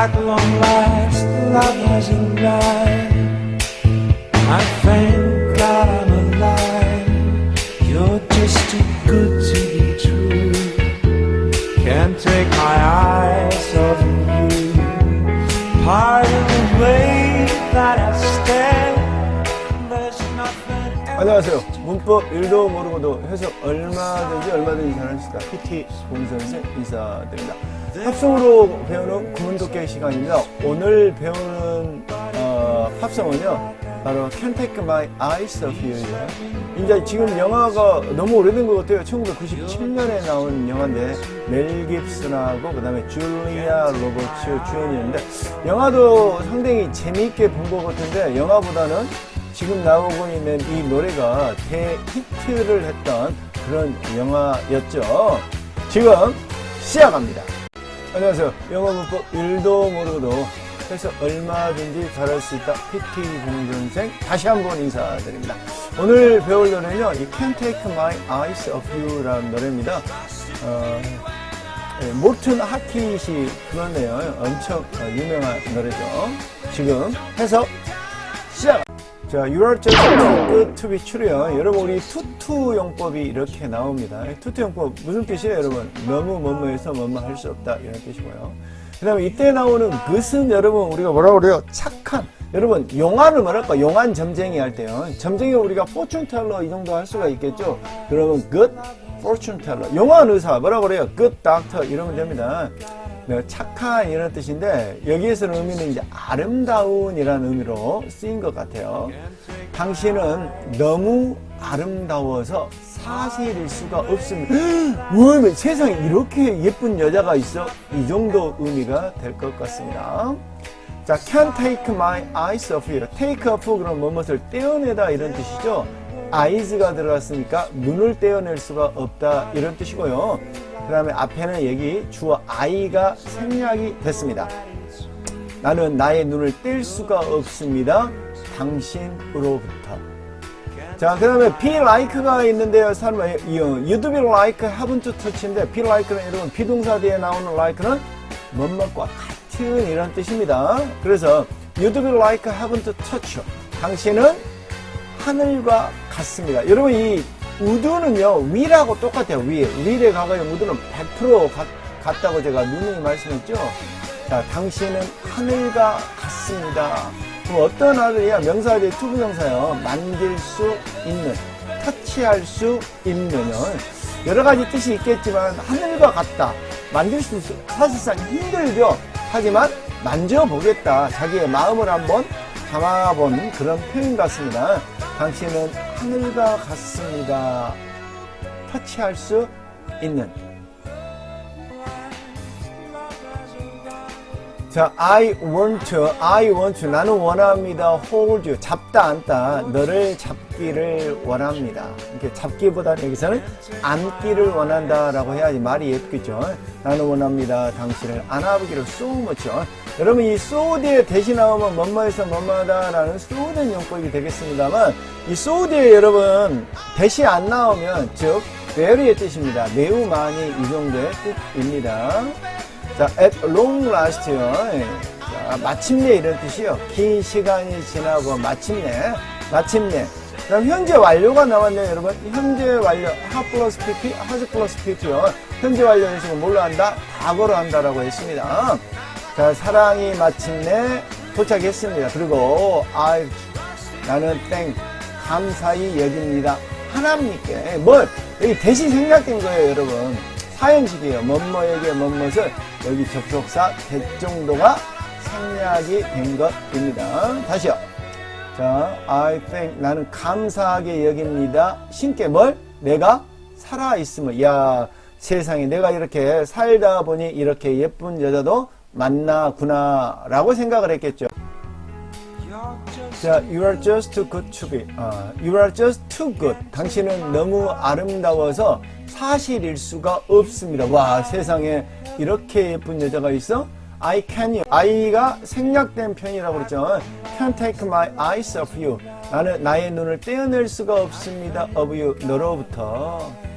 At long last, love has arrived. I thank 안녕하세요. 문법 1도 모르고도 해석 얼마든지 얼마든지 잘할 수 있다. PT 봉선생 인사드립니다. 합성으로 배우는 구문독해 시간입니다. 오늘 배우는 어, 합성은요. 바로 Can't Take My Eyes Off You예요. 이제 지금 영화가 너무 오래된 것 같아요. 1997년에 나온 영화인데 멜 깁슨하고 그다음에 줄리아 로버츠 주연이었는데 영화도 상당히 재미있게 본 것 같은데 영화보다는 지금 나오고 있는 이 노래가 대히트를 했던 그런 영화였죠. 지금 시작합니다. 안녕하세요. 영어 문법 1도 모르고도 해서 얼마든지 잘할 수 있다. PT 공전생 다시 한번 인사드립니다. 오늘 배울 노래는요. 이 Can't Take My Eyes Off You라는 노래입니다. 어, 예, 모튼 하킷이 불렀네요. 엄청 어, 유명한 노래죠. 지금 해석 시작! 자, 6월 절끝 투비 추려 여러분 우리 투투 용법이 이렇게 나옵니다. 투투 용법 무슨 뜻이에요, 여러분? 너무 뭐뭐해서 뭐뭐 할 수 없다 이런 뜻이고요. 그 다음에 이때 나오는 것은 여러분 우리가 뭐라고 그래요? 착한. 여러분 용안을 뭐랄까? 용안 점쟁이 할 때요. 점쟁이 우리가 포춘 텔러 이 정도 할 수가 있겠죠. 그러면 good fortune teller. 용안 의사 뭐라고 그래요? good doctor 이러면 됩니다. 네, 착한 이런 뜻인데 여기에서는 의미는 이제 아름다운이라는 의미로 쓰인 것 같아요. 당신은 너무 아름다워서 사실일 수가 없습니다. 왜 세상에 이렇게 예쁜 여자가 있어? 이 정도 의미가 될 것 같습니다. 자, can take my eyes off you. take off 그럼 뭐뭇을 떼어내다 이런 뜻이죠. eyes가 들어갔으니까 눈을 떼어낼 수가 없다 이런 뜻이고요. 그 다음에 앞에는 여기 주어 I가 생략이 됐습니다. 나는 나의 눈을 뗄 수가 없습니다. 당신으로부터. 자, 그 다음에 be like가 있는데요. 사람, you do be like, haven't touch인데, be like는 여러분, 비동사 뒤에 나오는 like는 뭐뭐과 같은 이런 뜻입니다. 그래서, you do be like, haven't touch. 당신은 하늘과 같습니다. 여러분, 이 우드는요, 위라고 똑같아요. 위. 위에 가가지고 우드는 100% 같, 같다고 제가 누누이 말씀했죠. 자, 당신은 하늘과 같습니다. 그럼 어떤 하늘이야? 명사 뒤에 투부정사요. 만질 수 있는, 터치할 수 있는. 여러 가지 뜻이 있겠지만, 하늘과 같다. 만질 수. 사실상 힘들죠. 하지만, 만져보겠다. 자기의 마음을 한번 담아본 그런 표현 같습니다. 당신은 하늘과 같습니다. 터치할 수 있는. 자, I want to, I want to, 나는 원합니다. hold you, 잡다, 안다. 너를 잡기를 원합니다. 이렇게 잡기보다는 여기서는 안기를 원한다라고 해야지 말이 예쁘겠죠. 나는 원합니다. 당신을 안아보기를 so much. 여러분, 이 so 뒤에 대신 나오면 뭐뭐에서 뭐뭐하다라는 so 된 용법이 되겠습니다만, 이 so 뒤에 여러분, 대시 안 나오면, 즉, very의 뜻입니다. 매우 많이 이 정도의 뜻입니다. 자, at long last요. 자, 마침내 이런 뜻이요. 긴 시간이 지나고 마침내, 마침내. 그럼 현재 완료가 나왔네요, 여러분. 현재 완료, have plus pp, has plus pp요. 현재 완료는 지금 뭘로 한다? 과거로 한다라고 했습니다. 자, 사랑이 마침내 도착했습니다. 그리고, I, 나는 땡, 감사히 여깁니다. 하나님께. 뭘? 여기 대신 생략된 거예요, 여러분. 사형식이에요. 뭐뭐에게 뭐뭇을 여기 접속사 될 정도가 생략이 된 것입니다. 다시요. 자, I think 나는 감사하게 여깁니다. 신께 뭘? 내가 살아있음을. 야, 세상에 내가 이렇게 살다 보니 이렇게 예쁜 여자도 만나구나 라고 생각을 했겠죠. 자, you are just too good to be. 아, you are just too good. 당신은 너무 아름다워서 사실일 수가 없습니다. 와, 세상에 이렇게 예쁜 여자가 있어? I can't. I가 생략된 편이라고 그랬죠. Can't take my eyes off you. 나는 나의 눈을 떼어낼 수가 없습니다. Of you. 너로부터.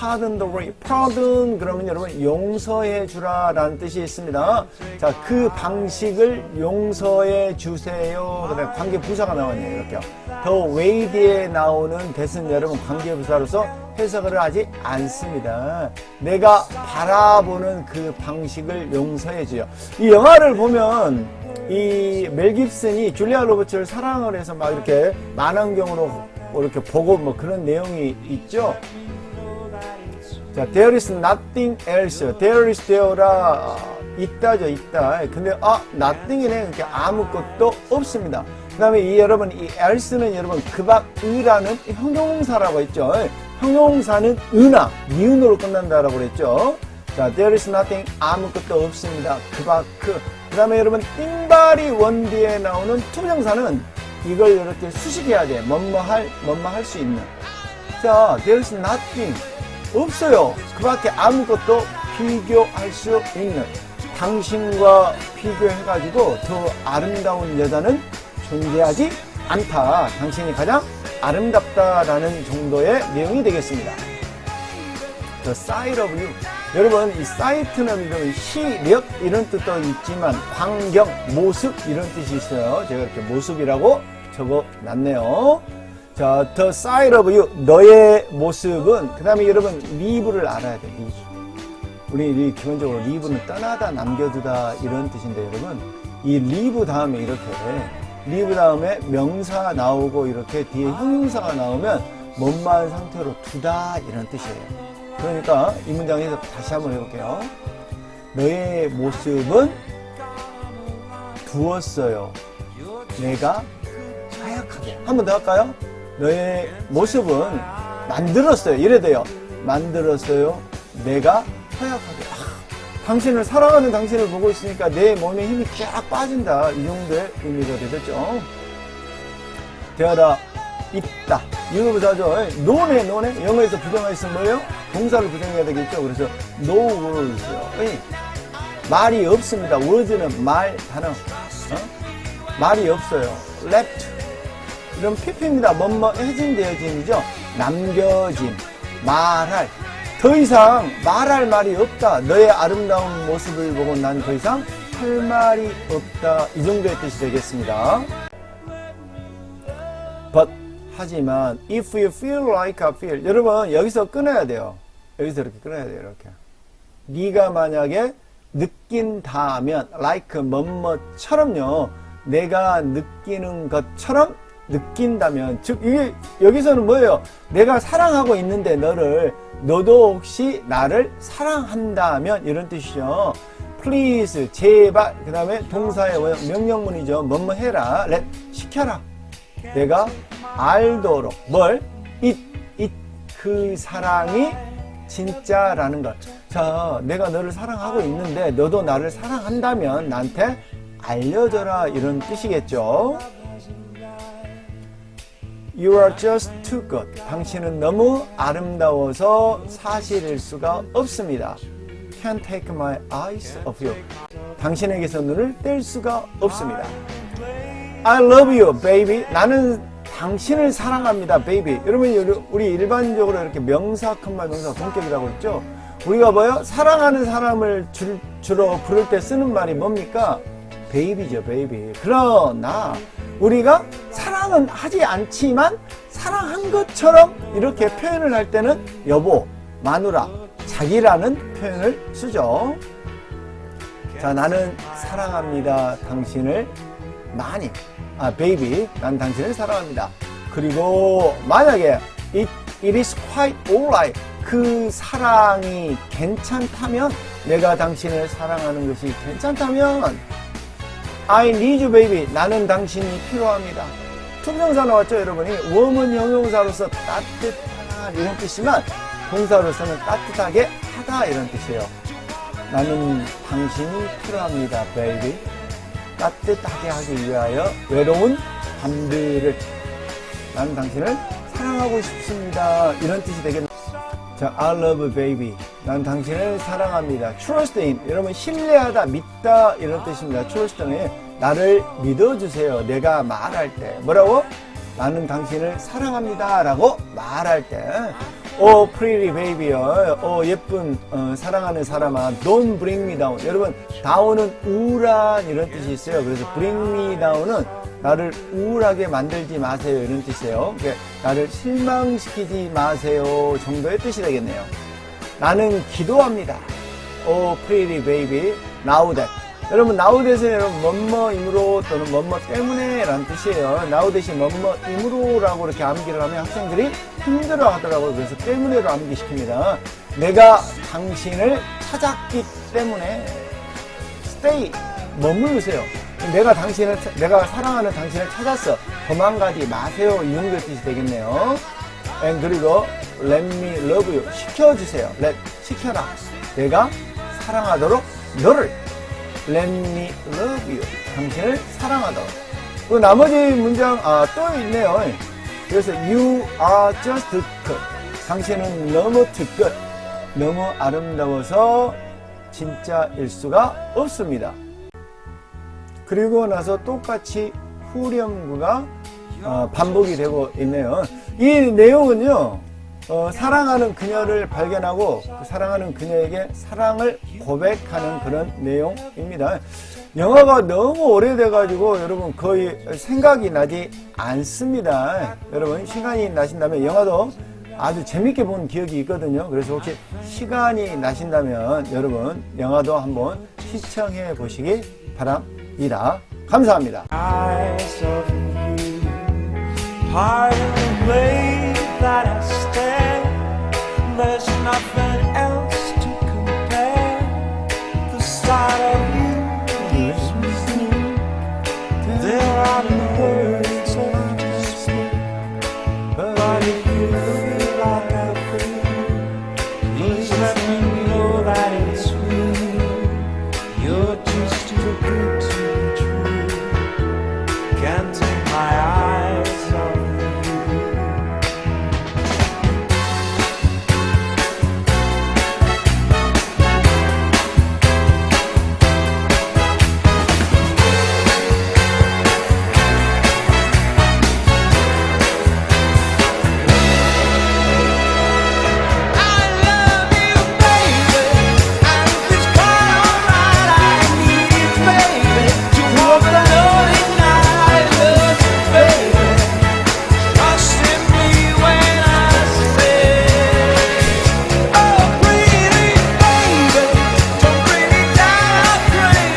Pardon the way. Pardon 그러면 여러분 용서해 주라라는 뜻이 있습니다. 자, 그 방식을 용서해 주세요. 그다음에 관계 부사가 나왔네요. 이렇게요. 더 뒤에 나오는 대신 여러분 관계 부사로서 해석을 하지 않습니다. 내가 바라보는 그 방식을 용서해 줘요. 이 영화를 보면 이 멜 깁슨이 줄리아 로버츠를 사랑을 해서 막 이렇게 만환경으로 이렇게 보고 뭐 그런 내용이 있죠. 자, there is nothing else. there is there라 있다죠, 있다. 근데 아, nothing이네. 그러니까 아무것도 없습니다. 그다음에 이 여러분 이 else는 여러분 그밖이라는 형용사라고 했죠. 형용사는 은하, 니은으로 끝난다라고 그랬죠. 자, there is nothing 아무것도 없습니다. 그밖 그. 그다음에 여러분 띵바리 원디에 나오는 투명사는 이걸 이렇게 수식해야 돼. 뭐뭐할 뭐뭐 할 수 있는. 자, there is nothing. 없어요. 그 밖에 아무것도 비교할 수 있는. 당신과 비교해가지고 더 아름다운 여자는 존재하지 않다. 당신이 가장 아름답다라는 정도의 내용이 되겠습니다. The side of you. 여러분, 이 사이트는 시력 이런 뜻도 있지만 광경, 모습 이런 뜻이 있어요. 제가 이렇게 모습이라고 적어 놨네요. 자, the side of you. 너의 모습은 그 다음에 여러분 리브를 알아야 돼. 리브. 우리 이 기본적으로 리브는 떠나다 남겨두다 이런 뜻인데 여러분 이 리브 다음에 이렇게 리브 다음에 명사 나오고 이렇게 뒤에 형용사가 나오면 뭔만 상태로 두다 이런 뜻이에요. 그러니까 이 문장에서 다시 한번 해볼게요. 너의 모습은 두었어요. 내가 하얗게. 한 번 더 할까요? 너의 모습은 만들었어요. 이래 돼요. 만들었어요. 내가 허약하게. 아, 당신을 사랑하는 당신을 보고 있으니까 내 몸에 힘이 쫙 빠진다. 이 정도의 의미가 되겠죠. 되어다 있다. 보자죠. 논에 논에 영어에서 부정할 있으면 뭐예요? 동사를 부정해야 되겠죠. 그래서 no words. 말이 없습니다. word는 말 단어. 어? 말이 없어요. left. 이런 PP입니다. 뭐뭐 해진 되어짐이죠. 남겨짐. 말할. 더 이상 말할 말이 없다. 너의 아름다운 모습을 보고 난 더 이상 할 말이 없다. 이 정도의 뜻이 되겠습니다. But 하지만 if you feel like I feel 여러분 여기서 끊어야 돼요. 여기서 이렇게 끊어야 돼요. 이렇게. 네가 만약에 느낀다면 like 뭐뭐처럼요. 내가 느끼는 것처럼 느낀다면 즉 이게 여기서는 뭐예요? 내가 사랑하고 있는데 너를 너도 혹시 나를 사랑한다면 이런 뜻이죠. please 제발 그 다음에 동사의 원형, 명령문이죠. 뭐뭐 해라. let 시켜라. 내가 알도록 뭘? it it 그 사랑이 진짜라는 것. 자, 내가 너를 사랑하고 있는데 너도 나를 사랑한다면 나한테 알려줘라 이런 뜻이겠죠. You are just too good. 당신은 너무 아름다워서 사실일 수가 없습니다. Can't take my eyes off you. 당신에게서 눈을 뗄 수가 없습니다. I love you, baby. 나는 당신을 사랑합니다, baby. 여러분, 우리 일반적으로 이렇게 명사, 컴마, 명사, 동격이라고 했죠? 우리가 뭐요? 사랑하는 사람을 줄, 주로 부를 때 쓰는 말이 뭡니까? 베이비죠, 베이비. 그러나 우리가 사랑은 하지 않지만 사랑한 것처럼 이렇게 표현을 할 때는 여보, 마누라, 자기라는 표현을 쓰죠. 자, 나는 사랑합니다. 당신을 많이. 아, 베이비. 난 당신을 사랑합니다. 그리고 만약에 it, it is quite alright. 그 사랑이 괜찮다면 내가 당신을 사랑하는 것이 괜찮다면 I need you baby. 나는 당신이 필요합니다. 투명사 나왔죠, 여러분이? 웜은 형용사로서 따뜻한 이런 뜻이지만 동사로서는 따뜻하게 하다 이런 뜻이에요. 나는 당신이 필요합니다, baby. 따뜻하게 하기 위하여 외로운 밤들을 나는 당신을 사랑하고 싶습니다. 이런 뜻이 되겠네요. 자, I love baby. 난 당신을 사랑합니다. trust in. 여러분, 신뢰하다, 믿다, 이런 뜻입니다. trust는 나를 믿어주세요. 내가 말할 때. 뭐라고? 나는 당신을 사랑합니다. 라고 말할 때. 오, pretty baby요. 오, 예쁜, 어, 사랑하는 사람아. Don't bring me down. 여러분, down은 우울한 이런 뜻이 있어요. 그래서 bring me down은 나를 우울하게 만들지 마세요. 이런 뜻이에요. 그러니까 나를 실망시키지 마세요. 정도의 뜻이 되겠네요. 나는 기도합니다. 오, baby. Now that. 여러분, that은 여러분, 뭐뭐이므로 또는 뭐뭐 때문에 라는 뜻이에요. now that이 뭐뭐이므로라고 이렇게 암기를 하면 학생들이 힘들어 하더라고요. 그래서 때문에로 암기시킵니다. 내가 당신을 찾았기 때문에 stay 머무르세요. 내가 당신을 차- 내가 사랑하는 당신을 찾았어. 도망가지 마세요. 이 정도의 뜻이 되겠네요. And 그리고 let me love you 시켜주세요. let 시켜라. 내가 사랑하도록 너를 let me love you 당신을 사랑하도록. 그 나머지 문장 아, 또 있네요. 그래서 you are just good. 당신은 너무 good. 너무 아름다워서 진짜일 수가 없습니다. 그리고 나서 똑같이 후렴구가 어, 반복이 되고 있네요. 이 내용은요, 어, 사랑하는 그녀를 발견하고 그 사랑하는 그녀에게 사랑을 고백하는 그런 내용입니다. 영화가 너무 오래돼가지고 여러분 거의 생각이 나지 않습니다. 여러분 시간이 나신다면 영화도 아주 재밌게 본 기억이 있거든요. 그래서 혹시 시간이 나신다면 여러분 영화도 한번 시청해 보시기 바랍니다. 감사합니다. The way that I stand. There's nothing else.